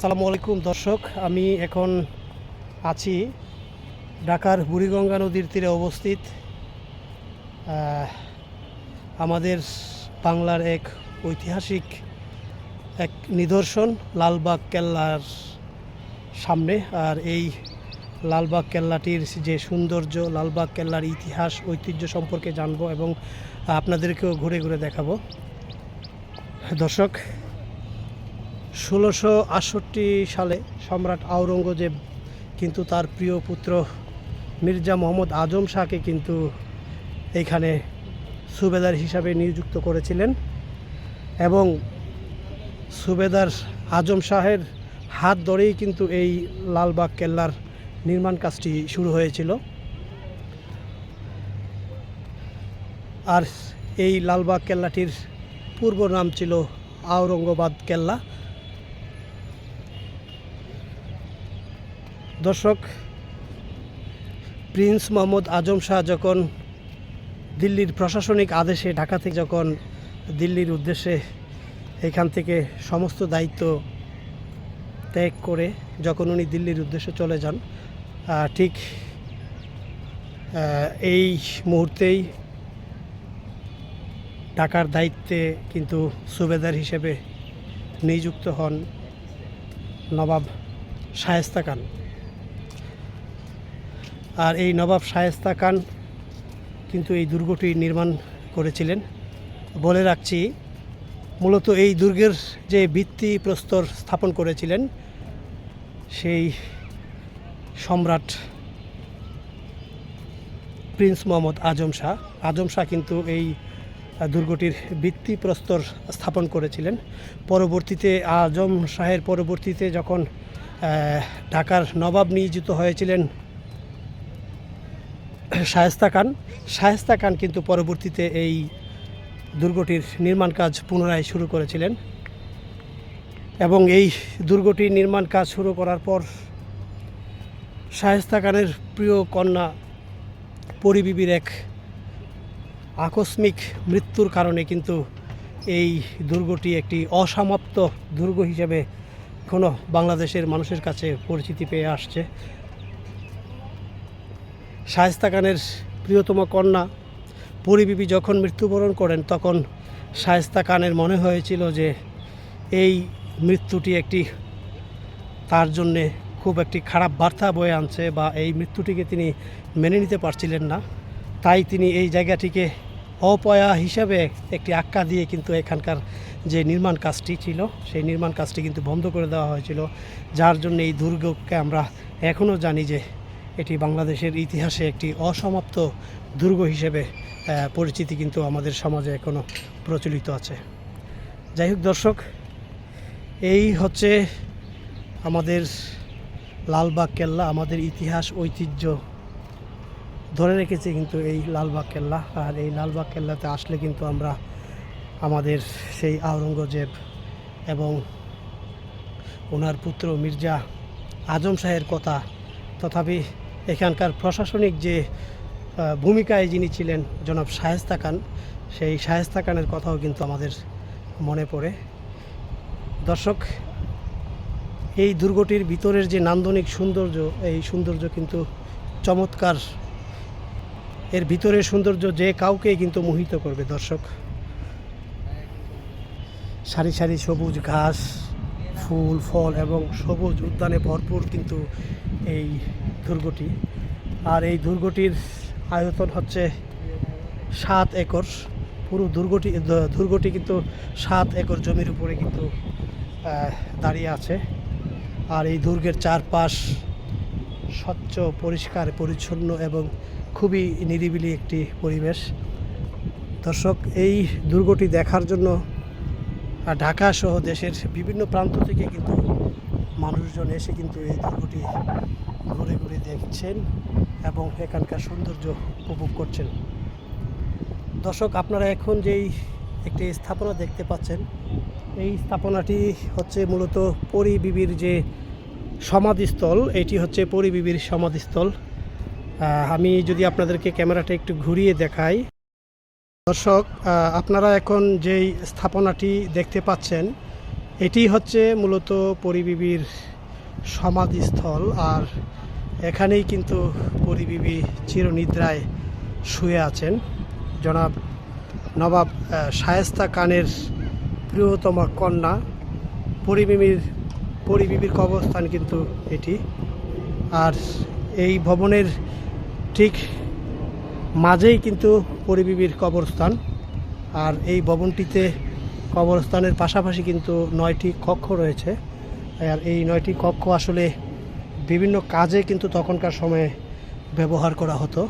আসসালামু আলাইকুম, দর্শক। আমি এখন আছি ঢাকার বুড়িগঙ্গা নদীর তীরে অবস্থিত। আমাদের বাংলার এক ঐতিহাসিক এক নিদর্শন, লালবাগ কেল্লার সামনে। আর এই লালবাগ কেল্লাটির যে সৌন্দর্য, লালবাগ কেল্লার ইতিহাস, ঐতিহ্য সম্পর্কে জানব এবং আপনাদেরকেও ঘুরে ঘুরে দেখাবো। দর্শক ষোলোশো আটষট্টি সালে সম্রাট আওরঙ্গজেব কিন্তু তার প্রিয় পুত্র মির্জা মোহাম্মদ আজম শাহকে কিন্তু এইখানে সুবেদার হিসাবে নিযুক্ত করেছিলেন এবং সুবেদার আজম শাহের হাত ধরেই কিন্তু এই লালবাগ কেল্লার নির্মাণ কাজটি শুরু হয়েছিল। আর এই লালবাগ কেল্লাটির পূর্ব নাম ছিল আওরঙ্গাবাদ কেল্লা। দর্শক, প্রিন্স মোহাম্মদ আজম শাহ যখন দিল্লির প্রশাসনিক আদেশে ঢাকা থেকে যখন দিল্লির উদ্দেশ্যে এখান থেকে সমস্ত দায়িত্ব ত্যাগ করে যখন উনি দিল্লির উদ্দেশ্যে চলে যান ঠিক এই মুহূর্তেই ঢাকার দায়িত্বে কিন্তু সুবেদার হিসেবে নিযুক্ত হন নবাব শায়েস্তা খান। আর এই নবাব শায়েস্তা খান কিন্তু এই দুর্গটি নির্মাণ করেছিলেন। বলে রাখছি, মূলত এই দুর্গের যে ভিত্তি প্রস্তর স্থাপন করেছিলেন, সেই সম্রাট প্রিন্স মোহাম্মদ আজম শাহ। আজম শাহ কিন্তু এই দুর্গটির ভিত্তি প্রস্তর স্থাপন করেছিলেন। পরবর্তীতে আজম শাহের পরবর্তীতে যখন ঢাকার নবাব নিয়োজিত হয়েছিলেন শায়েস্তা খান। শায়েস্তা খান কিন্তু পরবর্তীতে এই দুর্গটির নির্মাণ কাজ পুনরায় শুরু করেছিলেন। এবং এই দুর্গটির নির্মাণ কাজ শুরু করার পর শায়েস্তা খানের প্রিয় কন্যা পরিবিবির এক আকস্মিক মৃত্যুর কারণে কিন্তু এই দুর্গটি একটি অসমাপ্ত দুর্গ হিসেবে কোনো বাংলাদেশের মানুষের কাছে পরিচিতি পেয়ে আসছে। শায়েস্তা খানের প্রিয়তম কন্যা পরিবিবি যখন মৃত্যুবরণ করেন, তখন শায়েস্তা খানের মনে হয়েছিল যে এই মৃত্যুটি একটি তার জন্যে খুব একটি খারাপ বার্তা বয়ে আনছে বা এই মৃত্যুটিকে তিনি মেনে নিতে পারছিলেন না। তাই তিনি এই জায়গাটিকে অপয়া হিসাবে একটি আক্কা দিয়ে কিন্তু এখানকার যে নির্মাণ কাজটি ছিল, সেই নির্মাণ কাজটি কিন্তু বন্ধ করে দেওয়া হয়েছিল। যার জন্য এই দুর্গকে আমরা এখনও জানি যে এটি বাংলাদেশের ইতিহাসে একটি অসমাপ্ত দুর্গ হিসেবে পরিচিতি কিন্তু আমাদের সমাজে এখনও প্রচলিত আছে। যাই হোক দর্শক, এই হচ্ছে আমাদের লালবাগ কেল্লা, আমাদের ইতিহাস, ঐতিহ্য ধরে রেখেছে কিন্তু এই লালবাগ কেল্লা। আর এই লালবাগ কেল্লাতে আসলে কিন্তু আমরা আমাদের সেই আওরঙ্গজেব এবং ওনার পুত্র মির্জা আজম শাহের কথা, তথাপি এখানকার প্রশাসনিক যে ভূমিকায় যিনি ছিলেন জনাব শায়েস্তা খান, সেই শায়েস্তা খানের কথাও কিন্তু আমাদের মনে পড়ে। দর্শক, এই দুর্গটির ভিতরের যে নান্দনিক সৌন্দর্য, এই সৌন্দর্য কিন্তু চমৎকার। এর ভিতরের সৌন্দর্য যে কাউকেই কিন্তু মোহিত করবে, দর্শক। সারি সারি সবুজ ঘাস ফুল, ফল এবং সবুজ উদ্যানে ভরপুর কিন্তু এই দুর্গটি। আর এই দুর্গটির আয়তন হচ্ছে সাত একর। পুরো দুর্গটি দুর্গটি কিন্তু সাত একর জমির উপরে কিন্তু দাঁড়িয়ে আছে। আর এই দুর্গের চারপাশ স্বচ্ছ, পরিষ্কার, পরিচ্ছন্ন এবং খুবই নিরিবিলি একটি পরিবেশ। দর্শক, এই দুর্গটি দেখার জন্য ঢাকা সহ দেশের বিভিন্ন প্রান্ত থেকে কিন্তু মানুষজন এসে কিন্তু এই দুর্গটি ঘুরে ঘুরে দেখছেন এবং এখানকার সৌন্দর্য উপভোগ করছেন। দর্শক, আপনারা এখন যেই একটি স্থাপনা দেখতে পাচ্ছেন, এই স্থাপনাটি হচ্ছে মূলত পরিবিবির যে সমাধিস্থল, এটি হচ্ছে পরিবিবির সমাধিস্থল। আমি যদি আপনাদেরকে ক্যামেরাটা একটু ঘুরিয়ে দেখাই। দর্শক আপনারা এখন যেই স্থাপনাটি দেখতে পাচ্ছেন, এটি হচ্ছে মূলত পরিবিবির সমাধিস্থল। আর এখানেই কিন্তু পরিবিবি চিরনিদ্রায় শুয়ে আছেন। জনাব নবাব শায়েস্তা খানের প্রিয়তমা কন্যা। পরিবিবির পরিবিবির কবরস্থান কিন্তু এটি। আর এই ভবনের ঠিক মাঝেই কিন্তু পরিবিবির কবরস্থান। আর এই ভবনটিতে কবরস্থানের পাশাপাশি কিন্তু নয়টি কক্ষ রয়েছে। আর এই নয়টি কক্ষ আসলে বিভিন্ন কাজে কিন্তু তখনকার সময়ে ব্যবহার করা হতো।